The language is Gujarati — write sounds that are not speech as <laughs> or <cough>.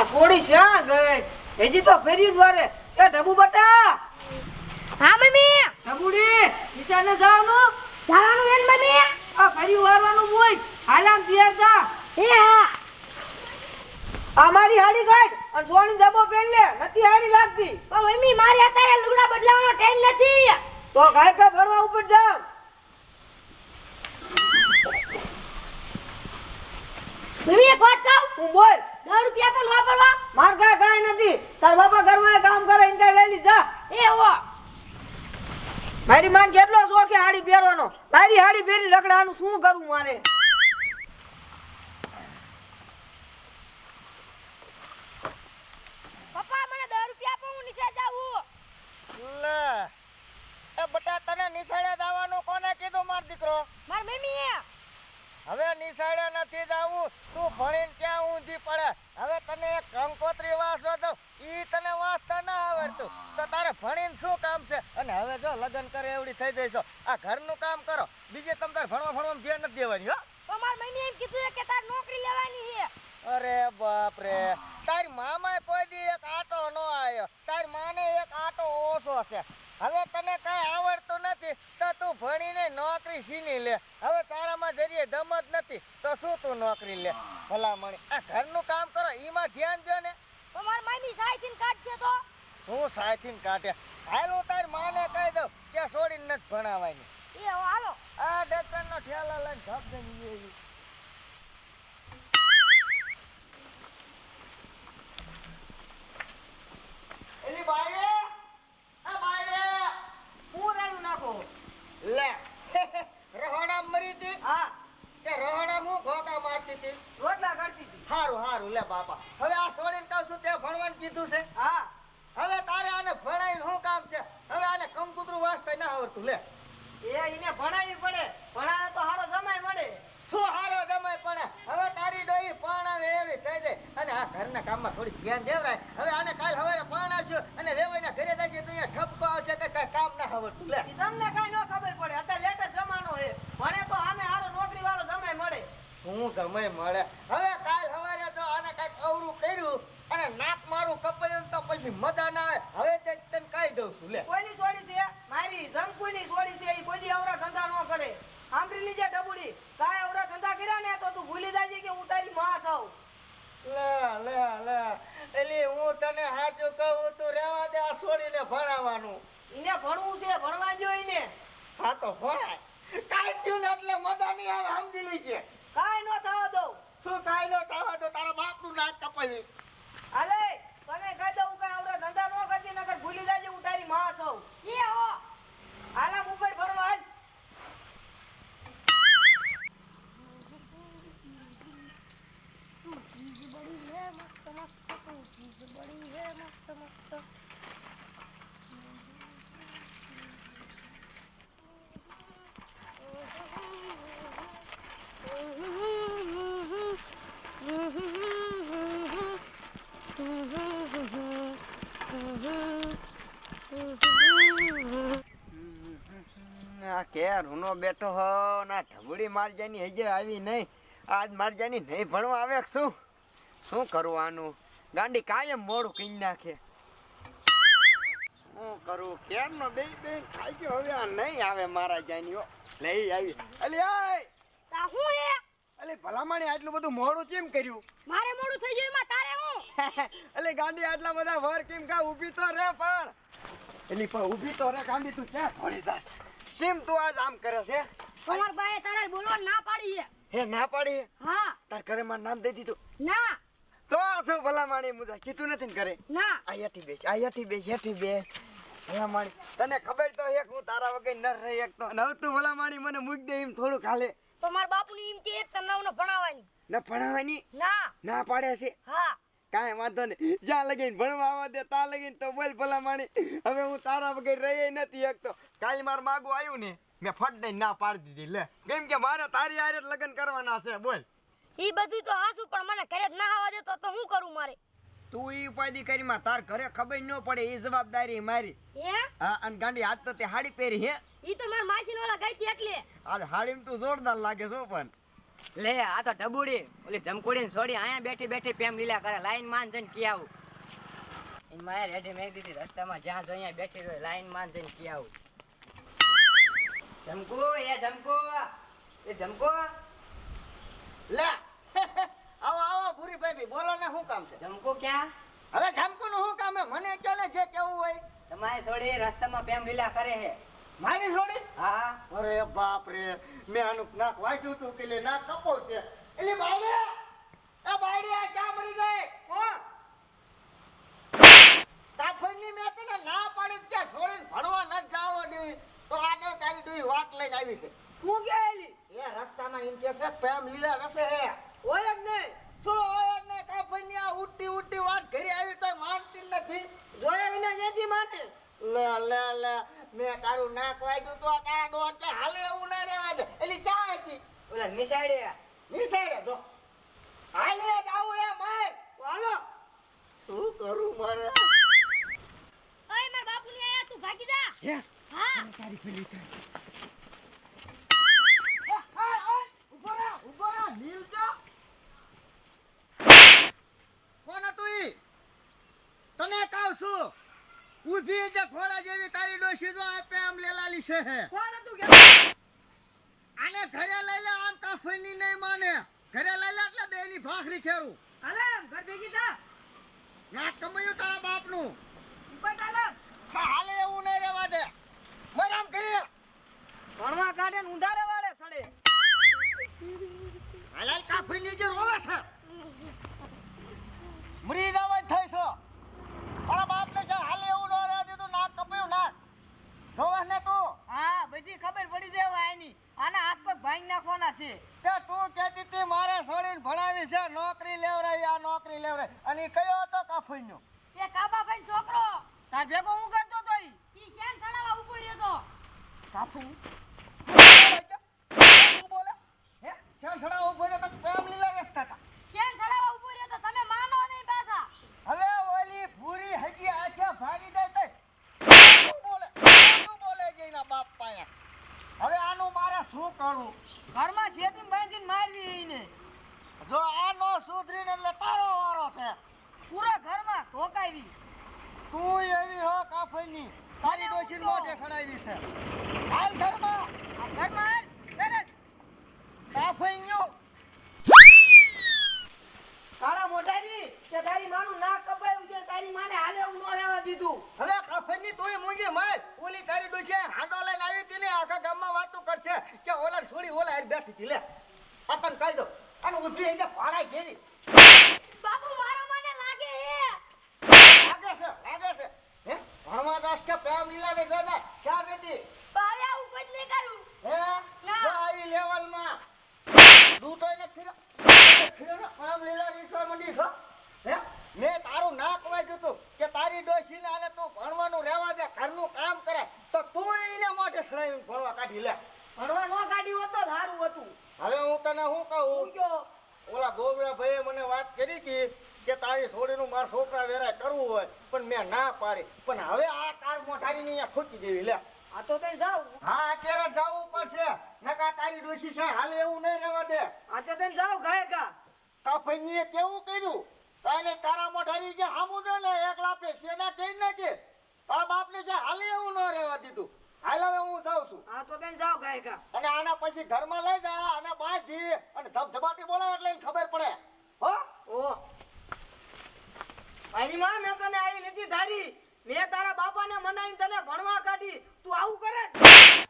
આ છોડી ક્યાં ગઈ. હજી તો ફેરી દ્વારે. એ ઢબુ બટા. હા મમ્મી. ઢબુડી નિશાને જવાનું જવાનું વેન મમ્મી. આ ફેરી વારવાનું મોય હાલામ દિયા જા. એ હા. અમારી હાડી કાઢ અને સોની ડબ્બો પહેર લે. નથી હારી લાગતી. પણ મમ્મી મારે અત્યારે લુગડા બદલાવવાનો ટાઈમ નથી. તો કાય કા ભરવા ઉપર જાવ. મમ્મી એક વાત કહું? હું બોલ. દસ રૂપિયા પણ વાપરવા? માર કા કાંઈ નથી. તાર બાપા ઘરમાં કામ કરે ઇનકા લઈ લીધા? એ હો. મારી માન કેટલો શોખ હાડી પહેરવાનો? મારી હાડી પહેરી રખડાનું શું કરું મારે પપ્પા મને દસ રૂપિયા પણ હું નીચે જાવું લે એ બટા તને નિશાળે જવાનું કોને કીધું માર દીકરો માર મમ્મી હવે નિશાળે નથી જાવું તું ભણીને ક્યાં ઊંધી પડે હવે તને એક કંકોત્રી વાંચો તો ઈ તને વાંચતા ના આવડતું. તો તારે ભણીને શું કામ છે? અને હવે જો લગ્ન કરે એવડી થઈ જઈશો આ ઘરનું કામ કરો. બીજે તમ તાર ભણવા ભણવામાં ધ્યાન નથી દેવાની હો. અમાર મમ્મી એમ કીધું કે તાર નોકરી લેવાની છે. અરે બાપ રે તારી મામાએ કોઈ દી એક આટો નો આવ્યો તારી માને એક આટો ઓછો છે. હવે તને કાંઈ આવડતું નથી તો તું ભણીને નોકરી સીની લે. હવે તારામાં જરીએ દમ જ નથી તો શું તું નોકરી લે? ભલામણી. આ ઘરનું કામ કરો એમાં ધ્યાન દો ને માર મમ્મી સાઈથી કાઢશે તો. શું સાયથીન કાઢે? હાલો તાર માને કહી દઉં કે છોડીને નથી ભણાવવાની એ હાલો. આ ડોક્ટરનો ઠેલા લઈને ધપ દઈને ઈ એલી બાયરે આ બાયરે હું નાખો. લે. <laughs> રહોડા મરી હતી? હા. કે રહોડા હું ગોટા મારતી હતી? રોટલા કરતી હતી. હારું હારું લે બાપા. હવે છું તે ભણવાનું કીધું છે? હા. હવે તારે આને ભણાવીને શું કામ છે? હવે આને કંકુતરું વાંચતા ના આવડતું લે. એ એને ભણાવી પડે. ભણાવે તો હારો જમાય મળે. શું હારો જમાય પડે? હવે તારી ડોઈ પરણાવે એવડી થઈ જાય. અને આ ઘરના કામમાં થોડી ધ્યાન દેવરાય. હવે આને કાલ હવે પણ અને વેવાઈના ઘરે જઈએ તો અહીંયા ઠપકો આવશે કે કાંઈ કામ ના આવડતું લે ઈ તમને કાંઈ ન ખબર પડે અત્યારે લેટેસ્ટ જમાનો છે ભણે તો આમે હારો નોકરી વાળો જમાય મળે શું સમય મળે હવે કાલ હવારે જો આને કાંઈક અવરું કર્યું અને નાક મારું કપાયું ને તો પછી મજા ના આવે હવે તે તને કહી દઉં છું લે કોઈની છોડી છે મારી જમકુની છોડી છે ઈ કોઈ દી અવરા ધંધા ન કરે સાંભળી લીજે ડબુડી કાંઈ અવરા ધંધા કર્યા ને તો તું ભૂલી જાજે કે હું તારી માં છું લે લે લે એલી હું તને સાચું કહું તું રહેવા દે આ છોડીને ભણાવવાનું. ઈને ભણવું છે ભણવા જોઈને હા તો ભણાય. કાઈ થયું ને એટલે મજા નહીં આવે સમજી લીજે કાઈ નો થવા દઉં. શું કાઈ નો થવા દો તારા બાપનું નાક કપાવી. હાલે. આ રૂનો બેઠો હો ના ઢબડી માર જાની હજે આવી નહીં. આજ માર જાની નહીં ભણવા આવે શું? શું કરવાનું ગાંડી કાયમ મોડું કઈ નાખે. શું કરું? કેમ નો બે બે ખાઈ ગયો. હવે આ નહીં આવે મારા જાનીઓ લઈ આવી. અલી તા હું હે? અલે ભલામણી આટલું બધું મોડું કેમ કર્યું? <laughs> મારે મોડું થઈ ગયું એમાં તારે હું? અલે ગાંડી આટલા બધા વર કેમ કા ઊભી તો રે પણ. એલી પણ ઊભી તો રે ગાંડી તું ક્યાં થોડી જાસ શેમ તું આજ આમ કરે છે? તમાર ભાઈ તારે બોલવા ના પાડી છે. હે ના પાડી? હા. તાર ઘરે મારું નામ દઈ દીધું. ના. તો આ ભલા માણી મુજા કીધું નથી ને ઘરે? ના. અહીંયાથી બેસ અહીંયાથી બેસ અહીંયાથી બે ભલામણી. તને ખબર તો એક હું તારા વગર ન રહી એક તો નવ તું ભલા માણી મને મૂક દે એમ થોડું ખાલે તો મારા બાપુની એમ કે એક તને ભણાવવાની. ન ભણાવવાની? ના. ના પાડે છે? હા. કાંઈ વાંધો નહીં. જ્યાં લગીને ભણવા આવવા દે ત્યાં લગીને તો બોલ ભલા માણી હવે હું તારા વગર રહી નથી એકતો કાલ માર માગું આવ્યું ને મેં ફટ દઈ ના પાડી દીધી. લે કેમ કે મારે તારી જ લગ્ન કરવાના છે બોલ. ઈ બધું તો હાસું પણ મને ઘરે ના આવવા દેતો તો હું કરું મારે? તું ઈ ઉપાધિ કરી માં તાર ઘરે ખબર ન પડે એ જવાબદારી મારી. હે? હા અને ગાંડી હાથ તો તે હાડી પહેરી હે. ઈ તો માર માસી ઓલા ગઈ હતી એટલે આ હાડીમાં તું જોરદાર લાગે છો પણ. લે આ તો ઢબુડી. ઓલી જમકુડી ને છોડી અહીંયા બેઠી બેઠી પ્રેમ લીલા કરે. લાઈન માન જઈને કી આવું. એની માએ રેડી મેં દીધી રસ્તામાં જ્યાં જો અહીંયા બેઠી રહ્યો લાઈન માન જઈને કી આવું. જમકુ એ જમકુ એ જમકુ. લે આવો આવો ભૂરી ભાઈ બોલો ને શું કામ છે? જમકુ ક્યાં? હવે જામકુનું શું કામ હે મને કહો ને જે કેવું હોય. તમારે થોડી રસ્તામાં પ્રેમ લીલા કરે છે. મારી છોડી? હા. અરે બાપ રે મેં આનું નાક વાંચ્યું હતું કે લે નાક કપો છે. એટલે બાયડી એ બાયડી આ ક્યાં મરી ગઈ? કોણ? કાફરની મેં તને ના પાડી કે છોડીને ભણવા ન જાવો દે તો આગળ તારી દુઈ વાત લઈને આવી છે. તું ક્યાં આયલી? એ રસ્તામાં એમ કે છે પ્રેમ લીલા રસે હે. હોય જ નહીં. શું હોય ને કાફળની આ ઉઠતી ઉડતી વાત ઘરે આવી તો માનતી નથી. જોયા વિના જેથી માને? લે લે લે. મેં તારું નાક વાગ્યું તો તારા ડોન કે હાલે એવું ના રહેવા દે. એટલે ક્યાં હતી ઓલા નિશાળે નિસાડે જો. હાલે જાવું એ માર હાલો. શું કરું મારે? ઓય માર બાપુ ની આયા તું ભાગી જા. હા. ઊભો રહો ઊભો રહો નીલજો કોણ હતું ઈ તને કહું છું ઊભી જે ખોળા જેવી તારી ડોશી જો આપે આમ લેલાલી છે. હે કોણ હતું કે? આને ઘરે લઈ લે આમ કાફની નહીં માને. ઘરે લઈ લે એટલે બેની ભાખરી ખેરું. હાલે ઘર ભેગી થા. ના કમાયું તારા બાપનું. ઉપર ચાલે હાલે એવું નહીં રહેવા દે મર આમ કરી ભણવા કાઢે ને ઊંધારે વાળે સડે હાલાલ કાફીની જે રોવે છે મરી જવા થઈ છો તારા બાપને જે હાલે એવું ન રહેવા દીધું નાક કપાયું નાક જોવે ને તું હા બધી ખબર પડી જાય એની આની. આના હાથ પગ ભાંગી નાખવાના છે. તે તું કહેતી હતી મારે છોડીને ભણાવી છે નોકરી લેવરાવી આ નોકરી લેવરાઈ અને કયો હતો કાફીનો એ કાબા ભાઈ છોકરો. તાર ભેગો હું કરતો તો ઈ? ઈ શેન સડાવા ઊભો રહ્યો તો? કાફી તું બોલે હે ક્યાં છડા ઊભો રહ્યો તો કેમ લીલા રસ્તા હતા શેન સડાવા ઊભો રહ્યો તો તમે માનો નહીં પાછા હવે ઓલી ભૂરી હજી આખે ભાગી જાય તો તું બોલે તું બોલે જઈના બાપ પાયા હવે આનું મારે શું કરવું ઘરમાં શેતી બાંધીને મારવી એને જો આ નો સુધરીને એટલે તારો વારો છે પૂરા ઘરમાં ધોકાવી તું એવી હો કાફઈની તારી ડોશી સડાવી છે. હાલ ઘરમાં ઘરમાં હાલ તરત કાફઈન્યો તારા મોઢાની કે તારી માનું નાક કપાયું છે તારી માને હાલે એવું ન રહેવા દીધું. હવે કાફઈની તું મૂંગી માર. ઓલી તારી ડોશી હાંડો લઈને આવી હતી ને આખા ગામમાં વાતો કરશે કે ઓલા છોડી ઓલા હારે બેઠી હતી. લે પતન કહી દો. અને ઊભી એને પાડાઈ ઘેરી બાપુ મારો મને લાગે હે. લાગે છે લાગે છે. હે? ભણવા દાસ કે પ્રેમ લીલા ને ગોદા ક્યાં ભાવે આવું કોઈ નહીં કરું. હે? ના. આવી લેવલમાં. દૂતો એને ખીરો ખીરો આમ લીલા રીસવા મંડી છો હે? મેં તારું નાક વાગ્યું તું કે તારી ડોશીને આને તું ભણવાનું રહેવા દે ઘરનું કામ કરે તો તું એને મોઢે સડાવીને ભણવા કાઢી લે. ભણવા ન કાઢ્યું હોત તો સારું હતું. હવે હું તને શું કહું? ઓલા ગોબરા ભાઈએ મને વાત કરી હતી કે તારી છોડીનું મારા છોકરા વેરાય કરવું હોય પણ મેં ના પાડી. પણ હવે આ કાર મોઠારીની અહીંયા ખૂટી દેવી લે. આ તો તને જાવ હા અત્યારે જવું પડશે. નકા તારી ડોશી છે હાલ એવું નહીં રહેવા દે. આ તો તને જાવ ગાય ગા કાફઈનીએ કેવું કર્યું? તારે તારા મોઢારી જે હામું દે ને એક લાપે સેના કે? તારા બાપને જે હાલે એવું ન રહેવા દીધું. હાલ હવે હું જાઉં છું. આ તો તને જાવ ગાય ગા અને આના પછી ઘરમાં લઈ જા અને બાંધી અને ધબધબાટી બોલાય એટલે ખબર પડે. હો? ઓ. મારી માં મેં તને આવી નથી ધારી. મેં તારા બાપાને મનાવી તને ભણવા કાઢી. તું આવું કરે?